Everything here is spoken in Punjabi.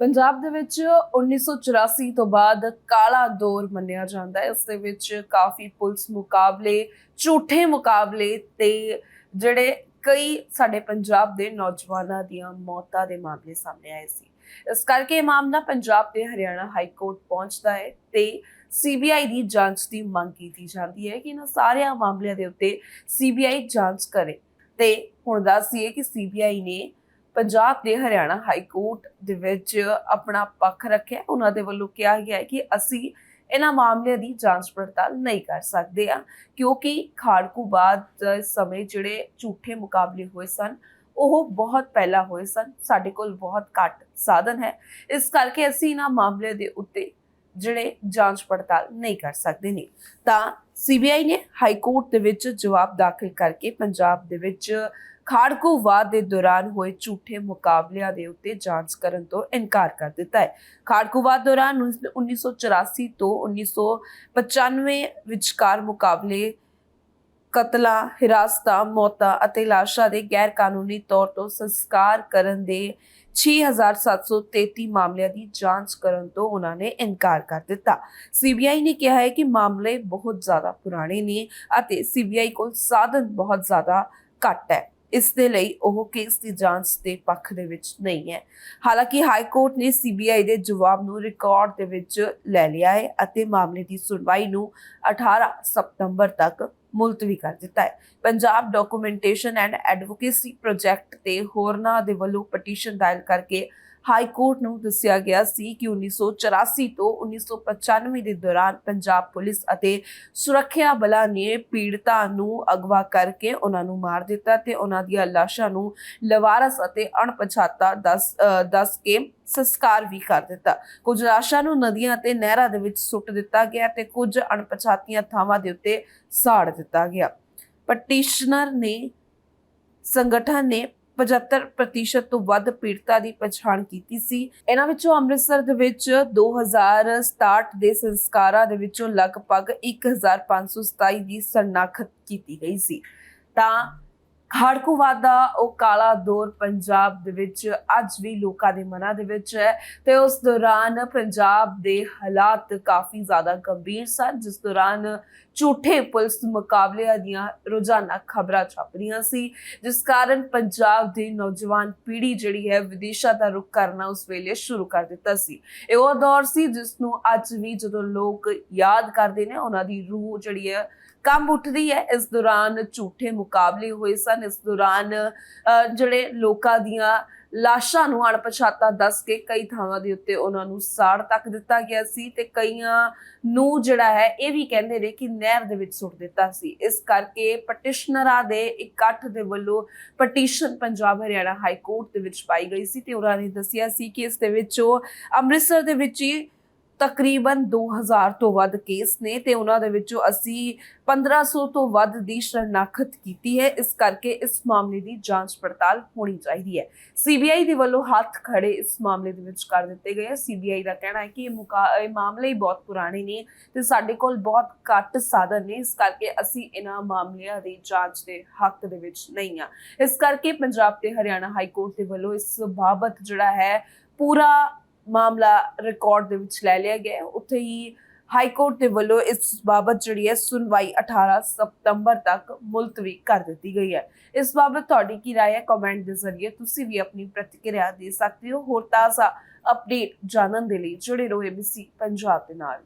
ਪੰਜਾਬ ਦੇ ਵਿੱਚ 1984 ਤੋਂ ਬਾਅਦ ਕਾਲਾ ਦੌਰ ਮੰਨਿਆ ਜਾਂਦਾ ਹੈ। ਇਸ ਦੇ ਵਿੱਚ ਕਾਫੀ ਪੁਲਿਸ ਮੁਕਾਬਲੇ, ਝੂਠੇ ਮੁਕਾਬਲੇ ਤੇ ਜਿਹੜੇ ਕਈ ਸਾਡੇ ਪੰਜਾਬ ਦੇ ਨੌਜਵਾਨਾਂ ਦੀਆਂ ਮੌਤਾਂ ਦੇ ਮਾਮਲੇ ਸਾਹਮਣੇ ਆਏ ਸੀ। ਇਸ ਕਰਕੇ ਇਹ ਮਾਮਲਾ ਪੰਜਾਬ ਤੇ ਹਰਿਆਣਾ ਹਾਈ ਕੋਰਟ ਪਹੁੰਚਦਾ ਹੈ ਤੇ ਸੀਬੀਆਈ ਦੀ ਜਾਂਚ ਦੀ ਮੰਗ ਕੀਤੀ ਜਾਂਦੀ ਹੈ ਕਿ ਇਹਨਾਂ ਸਾਰਿਆਂ ਮਾਮਲਿਆਂ ਦੇ ਉੱਤੇ ਸੀਬੀਆਈ ਜਾਂਚ ਕਰੇ। ਤੇ ਹੁਣ ਦੱਸੀਏ ਕਿ ਸੀਬੀਆਈ ਨੇ ਪੰਜਾਬ ਦੇ ਹਰਿਆਣਾ ਹਾਈ ਕੋਰਟ ਦੇ ਵਿੱਚ ਆਪਣਾ ਪੱਖ ਰੱਖਿਆ। ਉਹਨਾਂ ਦੇ ਵੱਲੋਂ ਕਿਹਾ ਗਿਆ ਹੈ ਕਿ ਅਸੀਂ ਇਹਨਾਂ ਮਾਮਲਿਆਂ ਦੀ ਜਾਂਚ ਪੜਤਾਲ ਨਹੀਂ ਕਰ ਸਕਦੇ ਆ, ਕਿਉਂਕਿ ਖਾੜਕੂ ਬਾਅਦ ਸਮੇਂ ਜਿਹੜੇ ਝੂਠੇ ਮੁਕਾਬਲੇ ਹੋਏ ਸਨ, ਉਹ ਬਹੁਤ ਪਹਿਲਾਂ ਹੋਏ ਸਨ। ਸਾਡੇ ਕੋਲ ਬਹੁਤ ਘੱਟ ਸਾਧਨ ਹੈ। ਇਸ ਕਰਕੇ ਅਸੀਂ ਇਹਨਾਂ ਮਾਮਲੇ ਦੇ ਉੱਤੇ ਜਿਹੜੇ ਜਾਂਚ ਪੜਤਾਲ ਨਹੀਂ ਕਰ ਸਕਦੇ ਨੇ। ਤਾਂ ਸੀਬੀਆਈ ਨੇ ਹਾਈ ਕੋਰਟ ਦੇ ਵਿੱਚ ਜਵਾਬ ਦਾਖਲ ਕਰਕੇ ਪੰਜਾਬ ਦੇ ਵਿੱਚ ਖਾੜਕੂ ਵਾਦ ਦੇ ਦੌਰਾਨ ਹੋਏ ਝੂਠੇ ਮੁਕਾਬਲਿਆਂ ਦੇ ਉੱਤੇ ਜਾਂਚ ਕਰਨ ਤੋਂ ਇਨਕਾਰ ਕਰ ਦਿੱਤਾ ਹੈ। ਖਾੜਕੂ ਵਾਦ ਦੌਰਾਨ 1984 ਤੋਂ 1995 ਵਿਚਕਾਰ ਮੁਕਾਬਲੇ ਕਤਲਾਂ, ਹਿਰਾਸਤਾਂ, ਮੌਤਾਂ ਅਤੇ ਲਾਸ਼ਾਂ ਦੇ ਗੈਰ ਕਾਨੂੰਨੀ ਤੌਰ ਤੋਂ ਸੰਸਕਾਰ ਕਰਨ ਦੇ 6733 ਮਾਮਲਿਆਂ ਦੀ ਜਾਂਚ ਕਰਨ ਤੋਂ ਉਹਨਾਂ ਨੇ ਇਨਕਾਰ ਕਰ ਦਿੱਤਾ। ਸੀਬੀਆਈ ਨੇ ਕਿਹਾ ਹੈ ਕਿ ਮਾਮਲੇ ਬਹੁਤ ਜ਼ਿਆਦਾ ਪੁਰਾਣੇ ਨੇ ਅਤੇ ਸੀਬੀਆਈ ਕੋਲ ਸਾਧਨ ਬਹੁਤ ਜ਼ਿਆਦਾ ਘੱਟ ਹੈ। ਇਸ ਦੇ ਲਈ ਉਹ ਕੇਸ ਦੀ ਜਾਂਚ ਦੇ ਪੱਖ ਦੇ ਵਿੱਚ ਨਹੀਂ ਹੈ। ਹਾਲਾਂਕਿ ਹਾਈ ਕੋਰਟ ਨੇ ਸੀਬੀਆਈ ਦੇ ਜਵਾਬ ਨੂੰ ਰਿਕਾਰਡ ਦੇ ਵਿੱਚ ਲੈ ਲਿਆ ਹੈ ਅਤੇ ਮਾਮਲੇ ਦੀ ਸੁਣਵਾਈ ਨੂੰ 18 ਸਤੰਬਰ ਤੱਕ ਮੁਲਤਵੀ ਕਰ ਦਿੱਤਾ ਹੈ। Punjab documentation and advocacy project ਤੇ ਹੋਰਨਾਂ ਦੇ ਵੱਲੋਂ ਪਟੀਸ਼ਨ ਦਾਇਰ ਕਰਕੇ ਹਾਈ ਕੋਰਟ ਨੂੰ ਦੱਸਿਆ ਗਿਆ ਸੀ ਕਿ 1984 ਤੋਂ 1995 ਦੇ ਦੌਰਾਨ ਪੰਜਾਬ ਪੁਲਿਸ ਅਤੇ ਸੁਰੱਖਿਆ ਬਲਾਂ ਨੇ ਪੀੜਤਾਂ ਨੂੰ ਅਗਵਾ ਕਰਕੇ ਉਹਨਾਂ ਨੂੰ ਮਾਰ ਦਿੱਤਾ ਤੇ ਉਹਨਾਂ ਦੀਆਂ ਲਾਸ਼ਾਂ ਨੂੰ ਲਵਾਰਸ ਅਤੇ ਅਣਪਛਾਤਾ ਦੱਸ ਦੱਸ ਕੇ ਸੰਸਕਾਰ ਵੀ ਕਰ ਦਿੱਤਾ। ਕੁਝ ਲਾਸ਼ਾਂ ਨੂੰ ਨਦੀਆਂ ਅਤੇ ਨਹਿਰਾਂ ਦੇ ਵਿੱਚ ਸੁੱਟ ਦਿੱਤਾ ਗਿਆ ਤੇ ਕੁਝ ਅਣਪਛਾਤੀਆਂ ਥਾਵਾਂ ਦੇ ਉੱਤੇ ਸਾੜ ਦਿੱਤਾ ਗਿਆ। ਪਟੀਸ਼ਨਰ ਨੇ, ਸੰਗਠਨ ਨੇ 75% ਤੋਂ ਵੱਧ ਪੀੜਤਾਂ ਦੀ ਪਛਾਣ ਕੀਤੀ ਸੀ। ਇਹਨਾਂ ਵਿੱਚੋਂ ਅੰਮ੍ਰਿਤਸਰ ਦੇ ਵਿੱਚ 2067 ਦੇ ਸੰਸਕਾਰਾਂ ਦੇ ਵਿੱਚੋਂ ਲਗਭਗ 1527 ਦੀ ਸ਼ਨਾਖਤ ਕੀਤੀ ਗਈ ਸੀ। ਤਾਂ ਖਾੜਕੂਵਾਦ ਦਾ ਉਹ ਕਾਲਾ ਦੌਰ ਪੰਜਾਬ ਦੇ ਵਿੱਚ ਅੱਜ ਵੀ ਲੋਕਾਂ ਦੇ ਮਨਾਂ ਦੇ ਵਿੱਚ ਹੈ ਤੇ ਉਸ ਦੌਰਾਨ ਪੰਜਾਬ ਦੇ ਹਾਲਾਤ ਕਾਫੀ ਜ਼ਿਆਦਾ ਗੰਭੀਰ ਸਨ, ਜਿਸ ਦੌਰਾਨ ਝੂਠੇ ਪੁਲਿਸ ਮੁਕਾਬਲਿਆਂ ਦੀਆਂ ਰੋਜ਼ਾਨਾ ਖਬਰਾਂ ਛਪ ਰਹੀਆਂ ਸੀ ਜਿਸ ਕਾਰਨ ਪੰਜਾਬ ਦੀ ਨੌਜਵਾਨ ਪੀੜ੍ਹੀ ਜਿਹੜੀ ਹੈ ਵਿਦੇਸ਼ਾਂ ਦਾ ਰੁਖ ਕਰਨਾ ਉਸ ਵੇਲੇ ਸ਼ੁਰੂ ਕਰ ਦਿੱਤਾ ਸੀ। ਇਹ ਉਹ ਦੌਰ ਸੀ ਜਿਸ ਨੂੰ ਅੱਜ ਵੀ ਜਦੋਂ ਲੋਕ ਯਾਦ ਕਰਦੇ ਨੇ ਉਹਨਾਂ ਦੀ ਰੂਹ ਜਿਹੜੀ ਹੈ ਕੰਮ ਉੱਠਦੀ ਹੈ। ਇਸ ਦੌਰਾਨ ਝੂਠੇ ਮੁਕਾਬਲੇ ਹੋਏ ਸਨ। ਇਸ ਦੌਰਾਨ ਅਹ, ਜਿਹੜੇ ਲੋਕਾਂ ਦੀਆਂ ਲਾਸ਼ਾਂ ਨੂੰ ਅਣਪਛਾਤਾ ਦੱਸ ਕੇ ਕਈ ਥਾਵਾਂ ਦੇ ਉੱਤੇ ਉਹਨਾਂ ਨੂੰ ਸਾੜ ਤੱਕ ਦਿੱਤਾ ਗਿਆ ਸੀ ਤੇ ਕਈਆਂ ਨੂੰ ਜਿਹੜਾ ਹੈ ਇਹ ਵੀ ਕਹਿੰਦੇ ਨੇ ਕਿ ਨਹਿਰ ਦੇ ਵਿੱਚ ਸੁੱਟ ਦਿੱਤਾ ਸੀ। ਇਸ ਕਰਕੇ ਪਟੀਸ਼ਨਰਾਂ ਦੇ ਇਕੱਠ ਦੇ ਵੱਲੋਂ petition Punjab Haryana high court ਦੇ ਵਿੱਚ ਪਾਈ ਗਈ ਸੀ ਤੇ ਉਹਨਾਂ ਨੇ ਦੱਸਿਆ ਸੀ ਕਿ ਇਸ ਦੇ ਵਿੱਚ ਉਹ ਅੰਮ੍ਰਿਤਸਰ ਦੇ ਵਿੱਚ ਹੀ ਤਕਰੀਬਨ 2000 ਤੋਂ ਵੱਧ ਕੇਸ ਨੇ ਤੇ ਉਹਨਾਂ ਦੇ ਵਿੱਚੋਂ ਅਸੀਂ 1500 ਤੋਂ ਵੱਧ ਦੀ ਸ਼ਰਨਾਖਤ ਕੀਤੀ ਹੈ। ਇਸ ਕਰਕੇ ਇਸ ਮਾਮਲੇ ਦੀ ਜਾਂਚ ਪੜਤਾਲ ਹੋਣੀ ਚਾਹੀਦੀ ਹੈ। ਸੀਬੀਆਈ ਦੇ ਵੱਲੋਂ ਹੱਥ ਖੜੇ ਇਸ ਮਾਮਲੇ ਦੇ ਵਿੱਚ ਕਰ ਦਿੱਤੇ ਗਏ ਸੀਬੀਆਈ ਦਾ ਕਹਿਣਾ ਹੈ ਕਿ ਇਹ ਮੁਕਾ- ਇਹ ਮਾਮਲੇ ਹੀ ਬਹੁਤ ਪੁਰਾਣੇ ਨੇ ਤੇ ਸਾਡੇ ਕੋਲ ਬਹੁਤ ਘੱਟ ਸਾਧਨ ਨੇ। ਇਸ ਕਰਕੇ ਅਸੀਂ ਇਹਨਾਂ ਮਾਮਲਿਆਂ ਦੀ ਜਾਂਚ ਦੇ ਹੱਕ ਦੇ ਵਿੱਚ ਨਹੀਂ ਆ ਇਸ ਕਰਕੇ ਪੰਜਾਬ ਤੇ ਹਰਿਆਣਾ ਹਾਈ ਕੋਰਟ ਦੇ ਵੱਲੋਂ ਇਸ ਬਾਬਤ ਜਿਹੜਾ ਹੈ ਪੂਰਾ ਮਾਮਲਾ ਰਿਕਾਰਡ ਦੇ ਵਿੱਚ ਲੈ ਲਿਆ ਗਿਆ ਹੈ। ਉੱਥੇ ਹੀ ਹਾਈ ਕੋਰਟ ਦੇ ਵੱਲੋਂ ਇਸ ਬਾਬਤ ਜਿਹੜੀ ਹੈ ਸੁਣਵਾਈ 18 ਸਤੰਬਰ ਤੱਕ ਮੁਲਤਵੀ ਕਰ ਦਿੱਤੀ ਗਈ ਹੈ ਇਸ ਬਾਬਤ ਤੁਹਾਡੀ ਕੀ رائے ਹੈ ਕਮੈਂਟ ਦੇ ਜ਼ਰੀਏ ਤੁਸੀਂ ਵੀ ਆਪਣੀ ਪ੍ਰਤੀਕਿਰਿਆ ਦੇ ਸਕਦੇ ਹੋ ਹੋਰ ਤਾਜ਼ਾ ਅਪਡੇਟ ਜਾਣਨ ਦੇ ਲਈ ਜੁੜੇ ਰਹੋ ABC ਪੰਜਾਬ ਦੇ ਨਾਲ